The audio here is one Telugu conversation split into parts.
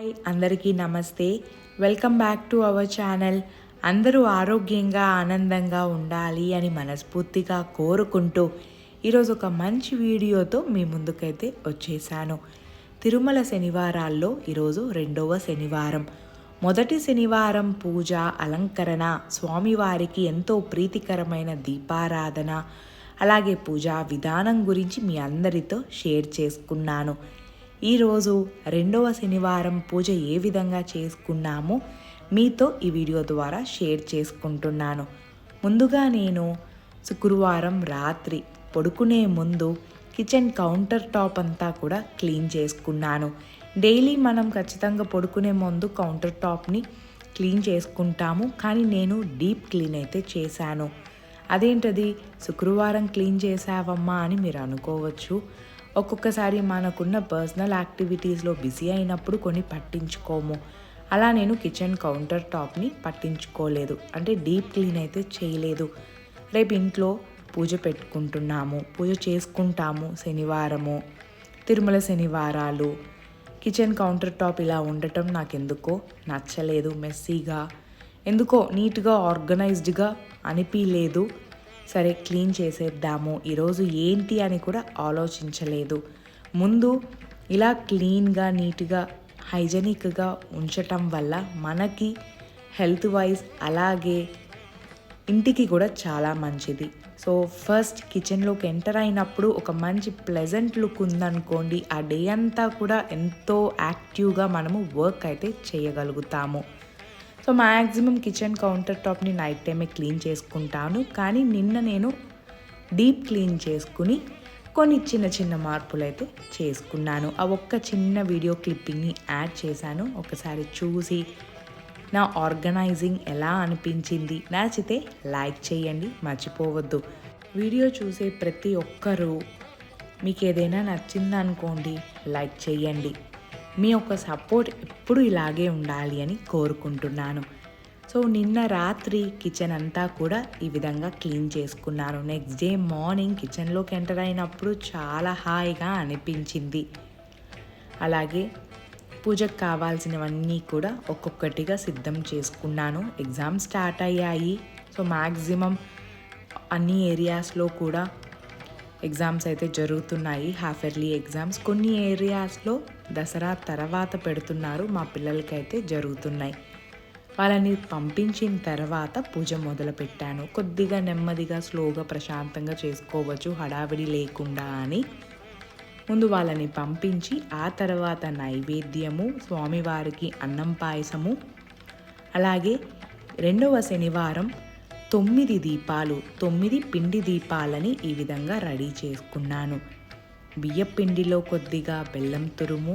హాయ్ అందరికీ నమస్తే. Welcome back to our channel అందరూ ఆరోగ్యంగా ఆనందంగా ఉండాలి అని మనస్ఫూర్తిగా కోరుకుంటూ ఈరోజు ఒక మంచి వీడియోతో మీ ముందుకైతే వచ్చేసాను. తిరుమల శనివారాల్లో ఈరోజు రెండవ శనివారం. మొదటి శనివారం పూజ అలంకరణ స్వామివారికి ఎంతో ప్రీతికరమైన దీపారాధన అలాగే పూజా విధానం గురించి మీ అందరితో షేర్ చేసుకున్నాను. ఈరోజు రెండవ శనివారం పూజ ఏ విధంగా చేసుకున్నామో మీతో ఈ వీడియో ద్వారా షేర్ చేసుకుంటున్నాను. ముందుగా నేను శుక్రవారం రాత్రి పడుకునే ముందు కిచెన్ కౌంటర్ టాప్ అంతా కూడా క్లీన్ చేసుకున్నాను. డైలీ మనం ఖచ్చితంగా పడుకునే ముందు కౌంటర్ టాప్ని క్లీన్ చేసుకుంటాము. కానీ నేను డీప్ క్లీన్ అయితే చేశాను. అదేంటది? శుక్రవారం క్లీన్ చేసావమ్మా అని మీరు అనుకోవచ్చు. ఒక్కొక్కసారి మనకున్న పర్సనల్ యాక్టివిటీస్లో బిజీ అయినప్పుడు కొన్ని పట్టించుకోము. అలా నేను కిచెన్ కౌంటర్ టాప్ని పట్టించుకోలేదు. అంటే డీప్ క్లీన్ అయితే చేయలేదు. రేపు ఇంట్లో పూజ పెట్టుకుంటున్నాము. పూజ చేసుకుంటాము శనివారము తిరుమల శనివారాలు. కిచెన్ కౌంటర్ టాప్ ఇలా ఉండటం నాకు ఎందుకో నచ్చలేదు మెస్సీగా. ఎందుకో నీట్గా ఆర్గనైజ్డ్గా అనిపించలేదు సరే క్లీన్ చేసేద్దాము. ఈరోజు ఏంటి అని కూడా ఆలోచించలేదు. ముందు ఇలా క్లీన్గా నీట్గా హైజెనిక్గా ఉంచటం వల్ల మనకి హెల్త్ వైజ్ అలాగే ఇంటికి కూడా చాలా మంచిది. సో ఫస్ట్ కిచెన్లోకి ఎంటర్ అయినప్పుడు ఒక మంచి ప్లెజెంట్ లుక్ ఉందనుకోండి ఆ డే అంతా కూడా ఎంతో యాక్టివ్గా మనము వర్క్ అయితే చేయగలుగుతాము. సో మ్యాక్సిమం కిచెన్ కౌంటర్ టాప్ని నైట్ టైమే క్లీన్ చేసుకుంటాను. కానీ నిన్న నేను డీప్ క్లీన్ చేసుకుని కొన్ని చిన్న చిన్న మార్పులు అయితే చేసుకున్నాను. ఆ ఒక్క చిన్న వీడియో క్లిప్పింగ్ని యాడ్ చేశాను. ఒకసారి చూసి నా ఆర్గనైజింగ్ ఎలా అనిపించింది నచ్చితే లైక్ చేయండి మర్చిపోవద్దు. వీడియో చూసే ప్రతి ఒక్కరూ మీకు ఏదైనా నచ్చిందనుకోండి లైక్ చేయండి. మీ యొక్క సపోర్ట్ ఎప్పుడు ఇలాగే ఉండాలి అని కోరుకుంటున్నాను. సో నిన్న రాత్రి కిచెన్ అంతా కూడా ఈ విధంగా క్లీన్ చేసుకున్నాను నెక్స్ట్ డే మార్నింగ్ కిచెన్లోకి ఎంటర్ అయినప్పుడు చాలా హాయిగా అనిపించింది. అలాగే పూజకు కావాల్సినవన్నీ కూడా ఒక్కొక్కటిగా సిద్ధం చేసుకున్నాను. ఎగ్జామ్ స్టార్ట్ అయ్యాయి. సో మ్యాక్సిమం అన్ని ఏరియాస్లో కూడా ఎగ్జామ్స్ అయితే జరుగుతున్నాయి. Half yearly exams. కొన్ని ఏరియాస్లో దసరా తర్వాత పెడుతున్నారు. మా పిల్లలకైతే జరుగుతున్నాయి. వాళ్ళని పంపించిన తర్వాత పూజ మొదలు పెట్టాను కొద్దిగా నెమ్మదిగా స్లోగా ప్రశాంతంగా చేసుకోవచ్చు. హడావిడి లేకుండా అని. ముందు వాళ్ళని పంపించి ఆ తర్వాత నైవేద్యము స్వామివారికి అన్నం పాయసము. అలాగే రెండవ శనివారం తొమ్మిది దీపాలు తొమ్మిది పిండి దీపాలని ఈ విధంగా రెడీ చేసుకున్నాను. బియ్యపిండిలో కొద్దిగా బెల్లం తురుము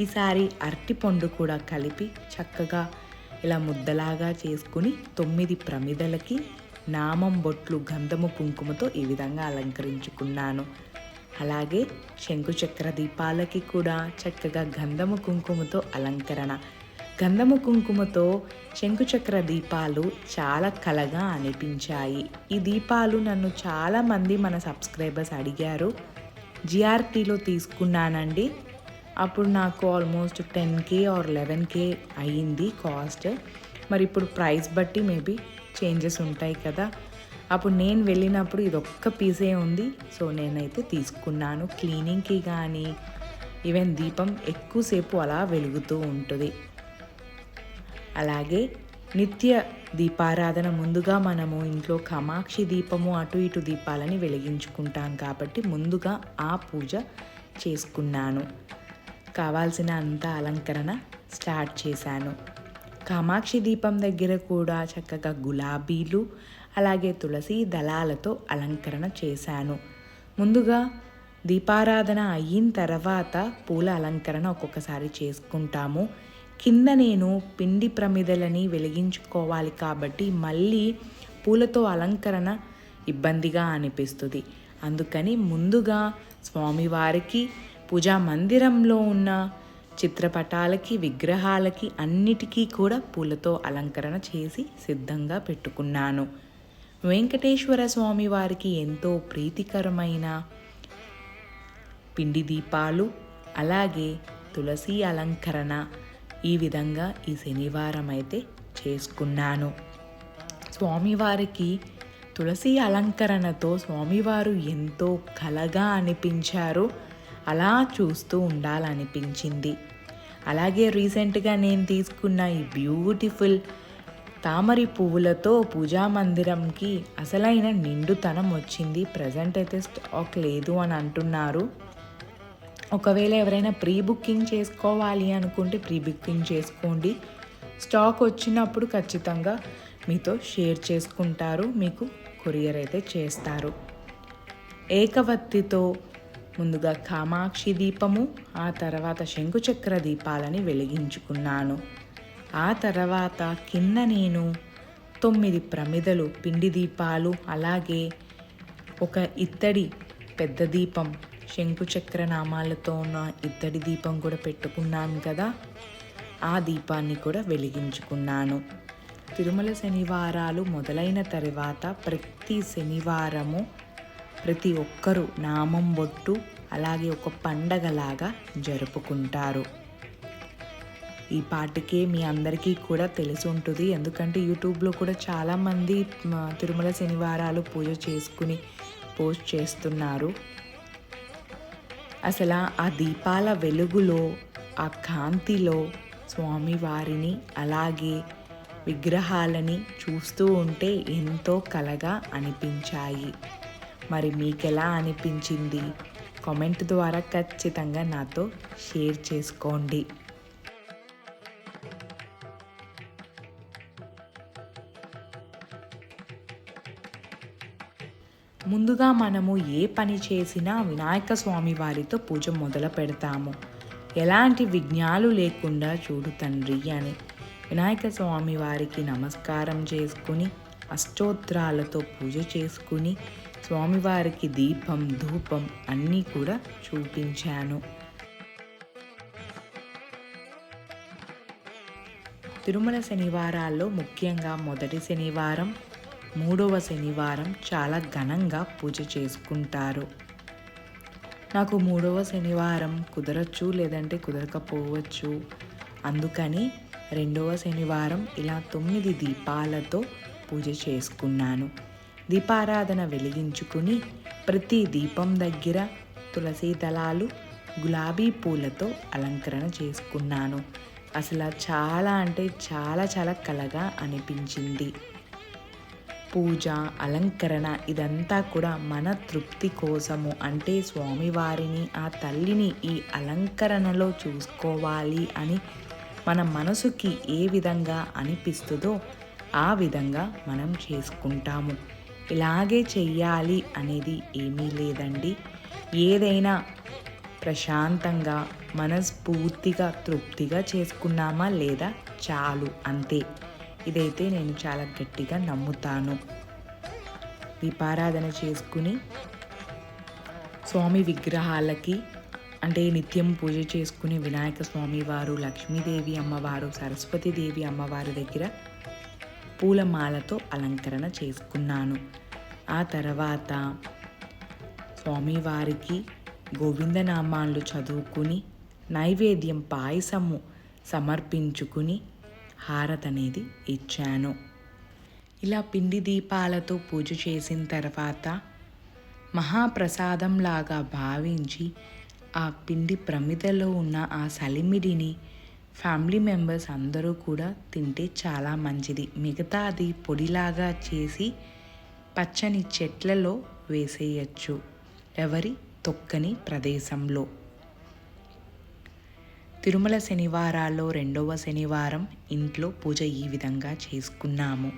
ఈసారి అరటిపండు కూడా కలిపి చక్కగా ఇలా ముద్దలాగా చేసుకుని తొమ్మిది ప్రమిదలకి నామం బొట్లు గంధము కుంకుమతో ఈ విధంగా అలంకరించుకున్నాను. అలాగే శంకు చక్ర దీపాలకి కూడా చక్కగా గంధము కుంకుమతో అలంకరణ గంధము కుంకుమతో శంకుచక్ర దీపాలు చాలా కలగా అనిపించాయి. ఈ దీపాలు నన్ను చాలామంది మన సబ్స్క్రైబర్స్ అడిగారు. జిఆర్టీలో తీసుకున్నానండి. అప్పుడు నాకు almost ten K or eleven K అయ్యింది కాస్ట్. మరి ఇప్పుడు ప్రైస్ బట్టి మేబీ చేంజెస్ ఉంటాయి కదా. అప్పుడు నేను వెళ్ళినప్పుడు ఇది ఒక్క పీసే ఉంది. సో నేనైతే తీసుకున్నాను. క్లీనింగ్కి కానీ ఈవెన్ దీపం ఎక్కువసేపు అలా వెలుగుతూ ఉంటుంది. అలాగే నిత్య దీపారాధన ముందుగా మనము ఇంట్లో కామాక్షి దీపము అటు ఇటు దీపాలని వెలిగించుకుంటాం కాబట్టి ముందుగా ఆ పూజ చేసుకున్నాను. కావాల్సిన అంత అలంకరణ స్టార్ట్ చేశాను. కామాక్షి దీపం దగ్గర కూడా చక్కగా గులాబీలు అలాగే తులసి దళాలతో అలంకరణ చేశాను. ముందుగా దీపారాధన అయిన తర్వాత పూల అలంకరణ ఒక్కొక్కసారి చేసుకుంటాము. కింద నేను పిండి ప్రమిదలని వెలిగించుకోవాలి కాబట్టి మళ్ళీ పూలతో అలంకరణ ఇబ్బందిగా అనిపిస్తుంది. అందుకని ముందుగా స్వామివారికి పూజా మందిరంలో ఉన్న చిత్రపటాలకి విగ్రహాలకి అన్నిటికీ కూడా పూలతో అలంకరణ చేసి సిద్ధంగా పెట్టుకున్నాను. వెంకటేశ్వర స్వామి వారికి ఎంతో ప్రీతికరమైన పిండి దీపాలు అలాగే తులసి అలంకరణ ఈ విధంగా ఈ శనివారం అయితే చేసుకున్నాను. స్వామివారికి తులసి అలంకరణతో స్వామివారు ఎంతో కలగా అనిపించారు. అలా చూస్తూ ఉండాలనిపించింది. అలాగే రీసెంట్గా నేను తీసుకున్న ఈ బ్యూటిఫుల్ తామరి పువ్వులతో పూజా మందిరంకి అసలైన నిండుతనం వచ్చింది. ప్రజెంట్ అయితే స్టాక్ లేదు అని అంటున్నారు. ఒకవేళ ఎవరైనా ప్రీ బుకింగ్ చేసుకోవాలి అనుకుంటే ప్రీ బుకింగ్ చేసుకోండి. స్టాక్ వచ్చినప్పుడు ఖచ్చితంగా మీతో షేర్ చేసుకుంటారు. మీకు కొరియర్ అయితే చేస్తారు. ఏకవత్తితో ముందుగా కామాక్షి దీపము ఆ తర్వాత శంకుచక్ర దీపాలని వెలిగించుకున్నాను. ఆ తర్వాత కింద నేను తొమ్మిది ప్రమిదలు పిండి దీపాలు అలాగే ఒక ఇత్తడి పెద్ద దీపం శంకుచక్ర నామాలతో ఉన్న ఇత్తడి దీపం కూడా పెట్టుకున్నాను కదా. ఆ దీపాన్ని కూడా వెలిగించుకున్నాను. తిరుమల శనివారాలు మొదలైన తర్వాత ప్రతి శనివారము ప్రతి ఒక్కరూ నామం బొట్టు అలాగే ఒక పండగలాగా జరుపుకుంటారు. ఈ పాటికే మీ అందరికీ కూడా తెలిసి ఉంటుంది. ఎందుకంటే యూట్యూబ్లో కూడా చాలామంది తిరుమల శనివారాలు పూజ చేసుకుని పోస్ట్ చేస్తున్నారు. అసలు ఆ దీపాల వెలుగులో ఆ కాంతిలో స్వామివారిని అలాగే విగ్రహాలని చూస్తూ ఉంటే ఎంతో కలగా అనిపించాయి. మరి మీకెలా అనిపించింది? కామెంట్ ద్వారా ఖచ్చితంగా నాతో షేర్ చేసుకోండి. ముందుగా మనము ఏ పని చేసినా వినాయక స్వామి వారితో పూజ మొదలు పెడతాము. ఎలాంటి విఘ్నాలు లేకుండా చూడు తండ్రి అని వినాయక స్వామి వారికి నమస్కారం చేసుకుని అష్టోత్తరాలతో పూజ చేసుకుని స్వామివారికి దీపం ధూపం అన్నీ కూడా చూపించాను. తిరుమల శనివారాల్లో ముఖ్యంగా మొదటి శనివారం మూడవ శనివారం చాలా ఘనంగా పూజ చేసుకుంటారు. నాకు మూడవ శనివారం కుదరచ్చు లేదంటే కుదరకపోవచ్చు. అందుకని రెండవ శనివారం ఇలా తొమ్మిది దీపాలతో పూజ చేసుకున్నాను. దీపారాధన వెలిగించుకుని ప్రతి దీపం దగ్గర తులసి దళాలు గులాబీ పూలతో అలంకరణ చేసుకున్నాను. అసలు చాలా అంటే చాలా చాలా కలగా అనిపించింది. పూజ అలంకరణ ఇదంతా కూడా మన తృప్తి కోసము. అంటే స్వామివారిని ఆ తల్లిని ఈ అలంకరణలో చూసుకోవాలి అని మన మనసుకి ఏ విధంగా అనిపిస్తుందో ఆ విధంగా మనం చేసుకుంటాము. ఇలాగే చెయ్యాలి అనేది ఏమీ లేదండి. ఏదైనా ప్రశాంతంగా మనస్ఫూర్తిగా తృప్తిగా చేసుకున్నామా లేదా చాలు అంతే. ఇదైతే నేను చాలా గట్టిగా నమ్ముతాను. దీపారాధన చేసుకుని స్వామి విగ్రహాలకి అంటే నిత్యం పూజ చేసుకుని వినాయక స్వామి వారు లక్ష్మీదేవి అమ్మవారు సరస్వతీదేవి అమ్మవారి దగ్గర పూలమాలతో అలంకరణ చేసుకున్నాను. ఆ తర్వాత స్వామివారికి గోవిందనామాలు చదువుకుని నైవేద్యం పాయసము సమర్పించుకుని హారత అనేది ఇచ్చాను. ఇలా పిండి దీపాలతో పూజ చేసిన తర్వాత మహాప్రసాదంలాగా భావించి ఆ పిండి ప్రమిదలో ఉన్న ఆ సలిమిడిని ఫ్యామిలీ మెంబర్స్ అందరూ కూడా తింటే చాలా మంచిది. మిగతాది పొడిలాగా చేసి పచ్చని చెట్లలో వేసేయచ్చు. ఎవరి తొక్కని ప్రదేశంలో. తిరుమల శనివారాల్లో రెండవ శనివారం ఇంట్లో పూజ ఈ విధంగా చేసుకున్నాము.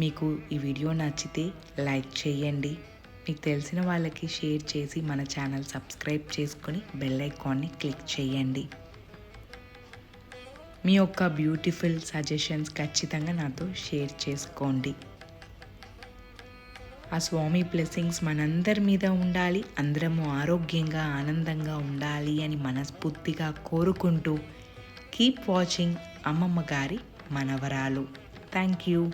మీకు ఈ వీడియో నచ్చితే లైక్ చేయండి. మీకు తెలిసిన వాళ్ళకి షేర్ చేసి మన ఛానల్ సబ్స్క్రైబ్ చేసుకొని బెల్ ఐకాన్ని క్లిక్ చేయండి. మీ యొక్క బ్యూటిఫుల్ సజెషన్స్ ఖచ్చితంగా నాతో షేర్ చేసుకోండి. ఆ స్వామి బ్లెస్సింగ్స్ మనందరి మీద ఉండాలి. అందరము ఆరోగ్యంగా ఆనందంగా ఉండాలి అని మనస్ఫూర్తిగా కోరుకుంటూ కీప్ వాచింగ్ అమ్మమ్మ గారి మనవరాలు. Thank you